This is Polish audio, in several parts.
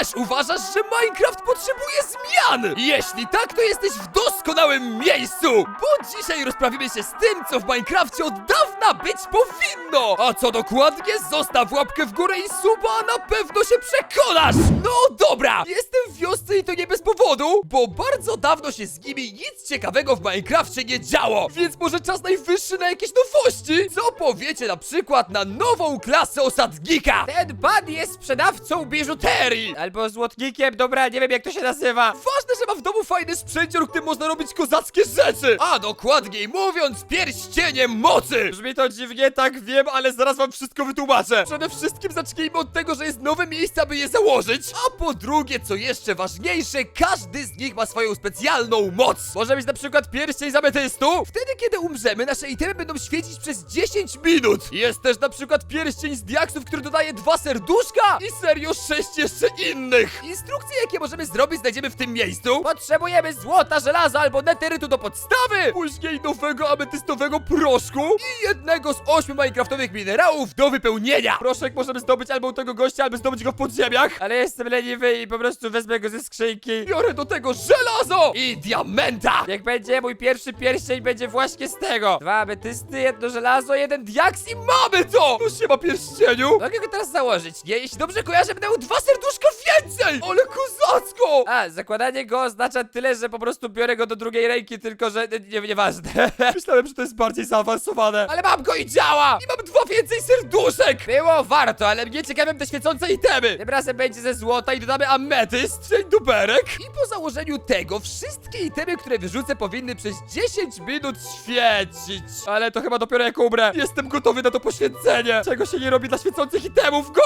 też uważasz, że Minecraft potrzebuje zmian? Jeśli tak, to jesteś w doskonałym miejscu! Bo dzisiaj rozprawimy się z tym, co w Minecrafcie od dawna być powinno! A co dokładnie, zostaw łapkę w górę i suba, a na pewno się przekonasz! No dobra, jestem w wiosce i to nie bez powodu, bo bardzo dawno się z nimi nic ciekawego w Minecrafcie nie działo, więc może czas najwyższy na jakieś nowości? Co powiecie na przykład na nową klasę osadnika? Ten pan jest sprzedawcą biżuterii! Albo złotnikiem, dobra, nie wiem jak to się nazywa. Ważne, że ma w domu fajny sprzęcior, którym można robić kozackie rzeczy! A dokładniej mówiąc, pierścieniem mocy! Brzmi to dziwnie, tak wiem, ale zaraz wam wszystko wytłumaczę. Przede wszystkim zacznijmy od tego, że jest nowe miejsce, aby je założyć, a po drugie, co jeszcze ważniejsze, każdy z nich ma swoją specjalną moc. Może być na przykład pierścień z ametystu? Wtedy, kiedy umrzemy, nasze itemy będą świecić przez 10 minut. Jest też na przykład pierścień z Diaksów, który dodaje dwa serduszka i serio sześć jeszcze innych. Instrukcje, jakie możemy zrobić, znajdziemy w tym miejscu. Potrzebujemy złota, żelaza albo neterytu do podstawy! Później nowego ametystowego proszku i jednego z ośmiu minecraftowych minerałów do wypełnienia. Proszek możemy zdobyć albo u tego gościa, albo zdobyć go w podziemiach. Ale jestem leniwy i po prostu wezmę go ze skrzynki. Biorę do tego żelazo i diamenta. Niech będzie, mój pierwszy pierścień będzie właśnie z tego. Dwa ametysty, jedno żelazo, jeden diaks i Mamy to! No się ma pierścieniu. Mogę go teraz założyć, nie? Jeśli Dobrze kojarzę, będę miał dwa serduszka więcej! Ale kozacko! A, zakładanie go oznacza tyle, że po prostu biorę go do drugiej ręki, tylko że nie, nieważne. Myślałem, że to jest bardziej zaawansowane. Ale mam go i działa! I mam dwa więcej serduszek! Było warto, ale mnie ciekawią te świecące itemy. tym razem będzie ze złota I dodamy ametyst, dzień duberek. I po założeniu tego, wszystkie itemy, które wyrzucę, powinny przez 10 minut świecić. Ale to chyba dopiero jak umrę. Jestem gotowy na to poświęcenie. Czego się nie robi dla świecących itemów? Go!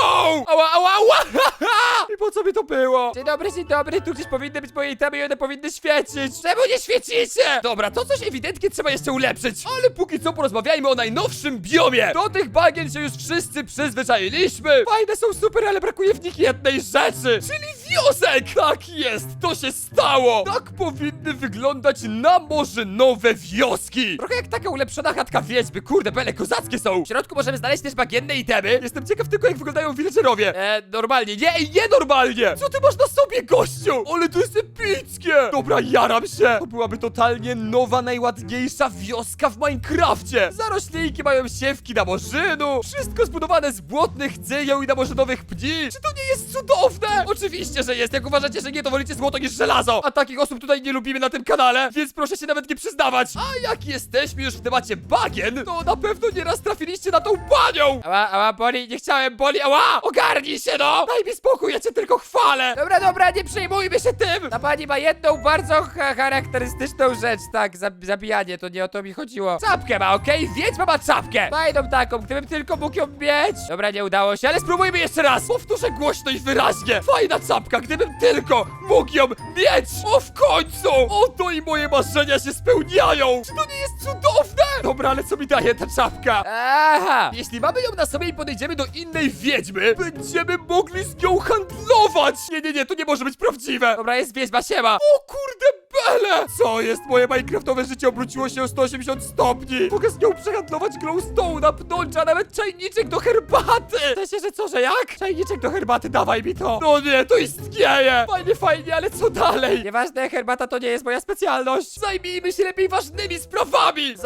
Ała, ała, ała! I po co mi to było? Dzień dobry, dzień dobry, tu gdzieś powinny być moje itemy i one powinny świecić. Czemu nie świecicie? Dobra, to coś ewidentnie trzeba jeszcze ulepszyć. Ale póki co porozmawiajmy o najnowszym biomie. Do tych bagien się już wszyscy przyzwyczailiśmy. Fajne są super, ale brakuje w nich jednej rzeczy. Czyli wiosek! Tak jest, to się stało. Tak powinny wyglądać na morze nowe wioski. Trochę jak taka ulepszona chatka wiedźmy. Kurde, bele kozackie są. W środku możemy znaleźć też bagienne itemy. Jestem ciekaw tylko, jak wyglądają villagerowie. E, normalnie, nie? Nie, ej, nienormalnie! Co ty masz na sobie, gościu? Ale to jest epickie! Dobra, jaram się! To byłaby totalnie nowa, najładniejsza wioska w Minecrafcie! Zaroślinki mają siewki na morzynu, wszystko zbudowane z błotnych cyjeł i namorzynowych pni! Czy to nie jest cudowne? Oczywiście, że jest! Jak uważacie, że nie, to wolicie złoto niż żelazo! A takich osób tutaj nie lubimy na tym kanale, więc proszę się nawet nie przyznawać! A jak jesteśmy już w temacie bagien, to na pewno nieraz trafiliście na tą panią! Ała, ała, boli, nie chciałem, boli, ała! Ogarnij się no! Daj mi spokój, ja cię tylko chwalę! Dobra, dobra, nie przejmujmy się tym! Ta pani ma jedną bardzo cha charakterystyczną rzecz, tak, zab zabijanie, to nie o to mi chodziło. Czapkę ma, okej? Wiedźma ma czapkę! Fajną taką, gdybym tylko mógł ją mieć. Dobra, nie udało się, ale Ale spróbujmy jeszcze raz! Powtórzę głośno i wyraźnie! Fajna czapka, gdybym tylko mógł ją mieć! O, w końcu! Oto i moje marzenia się spełniają! Czy to nie jest cudowne? Dobra, ale co mi daje ta czapka? Aha! Jeśli mamy ją na sobie i podejdziemy do innej wiedźmy, będziemy mogli z nią handlować! Nie, nie, nie, to nie może być prawdziwe! Dobra, jest wiedźma, siema. O kurde bele! Co jest? Moje minecraftowe życie obróciło się o 180 stopni! Mogę z nią przehandlować glowstone, pnąć, a nawet czajniczek do herbaty! W sensie, że co, że jak? Czajniczek do herbaty, dawaj mi to! No nie, to istnieje! Fajnie, fajnie, ale co dalej? Nieważne, herbata to nie jest moja specjalność. Zajmijmy się lepiej ważnymi sprawami!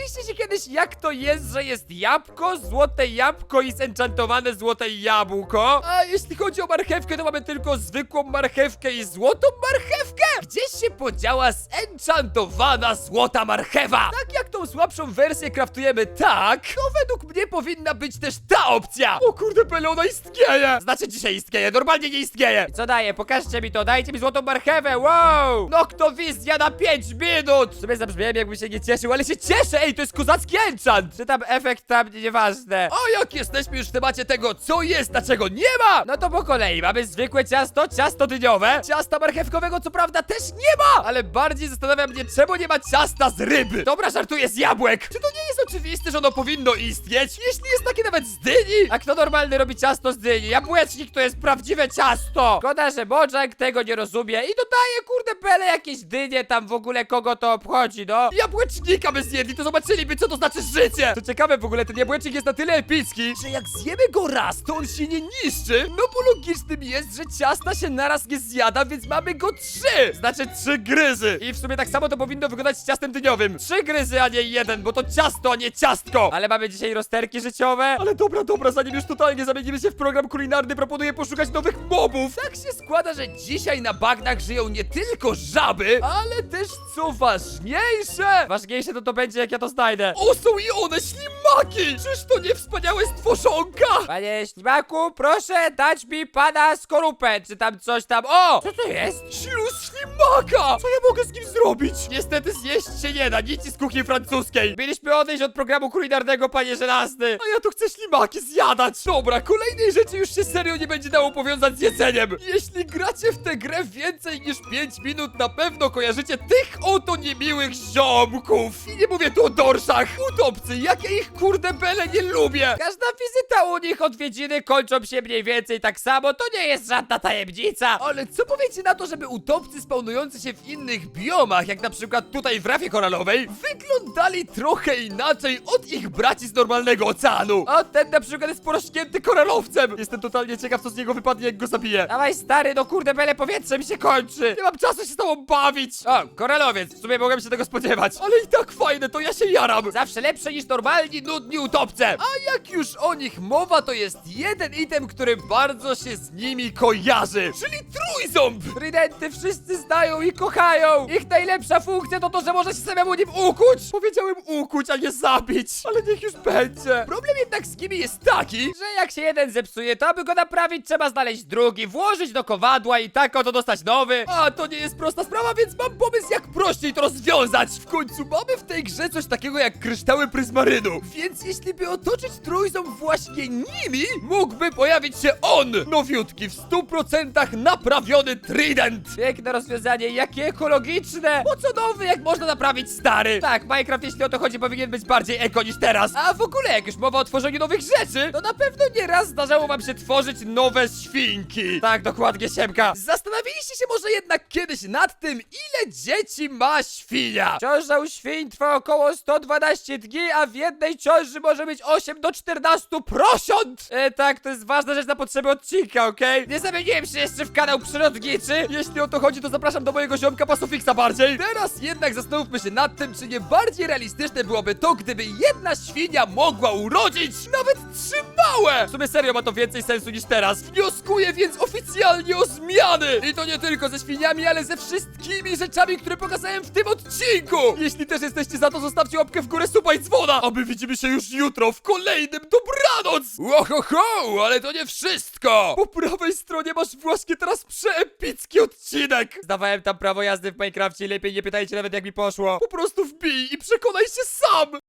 Zastanawialiście się kiedyś, jak to jest, że jest jabłko, złote jabłko i zenchantowane złote jabłko? A jeśli chodzi o marchewkę, to mamy tylko zwykłą marchewkę i złotą marchewkę! Gdzieś się podziała zenchantowana złota marchewa! Tak jak słabszą wersję kraftujemy tak, to według mnie powinna być też ta opcja! O kurde, Bele, ona istnieje! Znaczy dzisiaj istnieje, normalnie nie istnieje! Co daje? Pokażcie mi to, dajcie mi złotą marchewę, wow! Noktowizja na 5 minut! W sumie zabrzmiałem, jakbym się nie cieszył, Ale się cieszę, ej, to jest kozacki enchant! czy tam efekt tam nieważne. A jak jesteśmy już w temacie tego, co jest, a czego nie ma, No to po kolei, mamy zwykłe ciasto, ciasto dyniowe. ciasta marchewkowego co prawda też nie ma, ale bardziej zastanawia mnie, czemu nie ma ciasta z ryby. Dobra, żartuję z jabłek. Czy to nie jest oczywiste, że ono powinno istnieć, jeśli jest takie nawet z dyni. A kto normalny robi ciasto z dyni? Jabłecznik to jest prawdziwe ciasto! Szkoda, że Bojack tego nie rozumie i dodaje kurde bele jakieś dynie tam w ogóle kogo to obchodzi, no. Jabłecznika by zjedli, to zobaczyliby, co to znaczy życie! To ciekawe w ogóle, ten jabłecznik jest na tyle epicki, że jak zjemy go raz, to on się nie niszczy, no bo logicznym jest, że ciasta się naraz nie zjada, więc mamy go trzy! Znaczy trzy gryzy! I w sumie tak samo to powinno wyglądać z ciastem dyniowym. Trzy gryzy, a nie jeden, bo to ciasto, a nie ciastko! Ale mamy dzisiaj rozterki życiowe. Ale dobra, dobra, zanim już totalnie zamienimy się w program kulinarny, proponuję poszukać nowych mobów. Tak się składa, że dzisiaj na bagnach żyją nie tylko żaby, ale też co ważniejsze. Ważniejsze to to będzie jak ja to znajdę. O, są i one ślimaki! Czyż to nie wspaniałe stworzonka? Panie ślimaku, proszę dać mi pana skorupę, czy tam coś tam. O! Co to jest? Śluz ślimaka! Co ja mogę z nim zrobić? Niestety zjeść się nie da, nic z kuchni francuskiej. Mieliśmy odejść od programu kulinarnego, panie żelazny. A ja tu chcę ślimaki zjadać! Dobra, kolejnej rzeczy już się serio nie będzie dało powiązać z jedzeniem! Jeśli gracie w tę grę więcej niż 5 minut, na pewno kojarzycie tych oto niemiłych ziomków! I nie mówię tu o dorszach! Utopcy, jak ja ich kurde bele nie lubię! Każda wizyta u nich odwiedziny kończą się mniej więcej tak samo, to nie jest żadna tajemnica. Ale co powiecie na to, żeby utopcy spawnujący się w innych biomach, jak na przykład tutaj w rafie koralowej, wyglądali trochę inaczej od ich braci z normalnego oceanu? A ten na przykład jest porośnięty koralowcem! Jestem totalnie ciekaw, co z niego wypadnie, jak go zabiję. Dawaj stary, no kurde bele powietrze mi się kończy. Nie mam czasu się z tobą bawić! O, koralowiec, w sumie mogłem się tego spodziewać. Ale i tak fajne, to ja się jaram! Zawsze lepsze niż normalni, Nudni utopce! A jak już o nich mowa, to jest jeden item, który bardzo się z nimi kojarzy, czyli trójząb! Tridenty wszyscy znają i kochają! Ich najlepsza funkcja to to, że może się samemu nim ukuć! Powiedziałem ukuć, a nie zabić, ale niech już będzie. Problem jednak z nimi jest taki, Że jak się jeden zepsuje, to aby go naprawić, trzeba znaleźć drugi, włożyć do kowadła i tak oto dostać nowy. A to nie jest prosta sprawa, więc mam pomysł, jak prościej to rozwiązać. W końcu mamy w tej grze coś takiego jak kryształy pryzmarynu. Więc jeśli by otoczyć trójząb właśnie nimi, mógłby pojawić się on! Nowiutki, w 100% naprawiony trident! Piękne rozwiązanie, jakie ekologiczne! Po co nowy, jak można naprawić stary? Tak, Minecraft jeśli o to chodzi powinien być bardziej eko niż teraz. A w ogóle, jak już mowa o tworzeniu nowych rzeczy, to na pewno nieraz zdarzało wam się tworzyć nowe świnki. Tak, dokładnie, Siemka. Zastanawialiście się może jednak kiedyś nad tym, ile dzieci ma świnia? Ciąża u świń trwa około 112 dni, a w jednej ciąży może być 8 do 14 prosiąt! E, tak, to jest ważna rzecz na potrzeby odcinka, okej? Nie zamieniłem się jeszcze w kanał przyrodniczy. Jeśli o to chodzi, to zapraszam do mojego ziomka Pasufixa bardziej. Teraz jednak zastanówmy się nad tym, czy nie bardziej realistyczne byłoby to, gdyby jedna świnia mogła urodzić nawet trzy małe. W sumie serio ma to więcej sensu niż teraz. Wnioskuję więc oficjalnie o zmiany. I to nie tylko ze świniami, ale ze wszystkimi rzeczami, które pokazałem w tym odcinku. Jeśli też jesteście za to, zostawcie łapkę w górę, suba i dzwona. A my widzimy się już jutro w kolejnym dobranoc. Łohoho, ale to nie wszystko. Po prawej stronie masz właśnie teraz przeepicki odcinek. Zdawałem tam prawo jazdy w Minecrafcie i lepiej nie pytajcie nawet jak mi poszło. Po prostu wbij i przekonaj się sam!